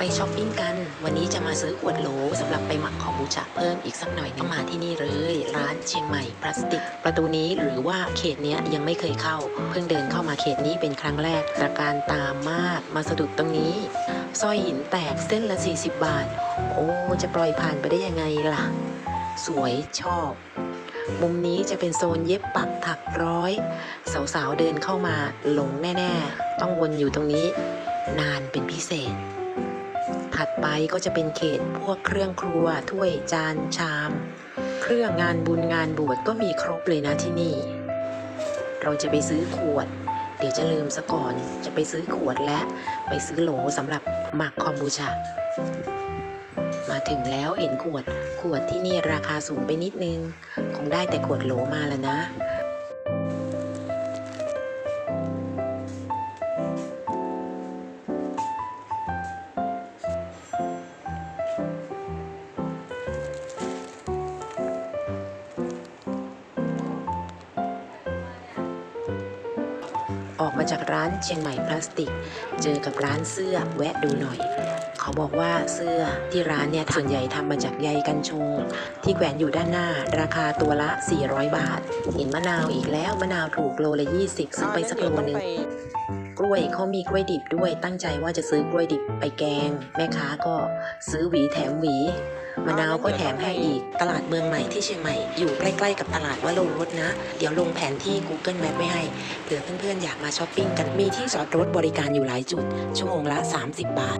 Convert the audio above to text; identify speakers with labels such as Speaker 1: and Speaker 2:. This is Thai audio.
Speaker 1: ไปช้อปปิ้งกัน วันนี้จะมาซื้อขวดโหลสำหรับไปหมักของบูชาเพิ่มอีกสักหน่อยนึงมาที่นี่เลย ร้านเชียงใหม่พลาสติก ประตูนี้หรือว่าเขตเนี้ยยังไม่เคยเข้า เพิ่งเดินเข้ามาเขตนี้เป็นครั้งแรกตระการตามมากมาสะดุดตรงนี้สร้อยหินแตกเส้นละ 40 บาท โอ้จะปล่อยผ่านไปได้ยังไงล่ะ สวยชอบมุมนี้จะเป็นโซนเย็บปักถักร้อย สาวๆเดินเข้ามาหลงแน่ ๆ ต้องวนอยู่ตรงนี้ นานเป็นพิเศษ ถัดไปก็จะเป็นเขตพวกเครื่องครัวถ้วยจานชาม เครื่องงานบุญงานบวชก็มีครบเลยนะที่นี่ เราจะไปซื้อขวด เดี๋ยวจะลืมซะก่อนจะไปซื้อขวดและไปซื้อโหลสำหรับหมักคอมบูชา มาถึงแล้วเห็นขวด ขวดที่นี่ราคาสูงไปนิดนึง คงได้แต่ขวดโหลมาแล้วนะ ออกมาจากร้านเชียงใหม่พลาสติก เจอกับร้านเสื้อแวะดูหน่อย เขาบอกว่าเสื้อที่ร้านเนี่ยส่วนใหญ่ทำมาจากใยกันชง ที่แขวนอยู่ด้านหน้า ราคาตัวละ 400 บาท เห็นมะนาวอีกแล้วมะนาวถูกโลละ 20ซื้อไปสักโลนึงกล้วยเขามีกล้วยดิบด้วยตั้งใจว่าจะซื้อกล้วยดิบไปแกง แม่ค้าก็ซื้อหวีแถมหวี มะนาวก็แถมให้อีก ตลาดเมืองใหม่ที่เชียงใหม่ อยู่ใกล้ๆกับตลาดวโรรถนะ เดี๋ยวลงแผนที่ Google Map ไว้ให้ เผื่อเพื่อนๆอยากมาช้อปปิ้งกัน มีที่จอดรถบริการอยู่หลายจุด ชั่วโมงละ 30 บาท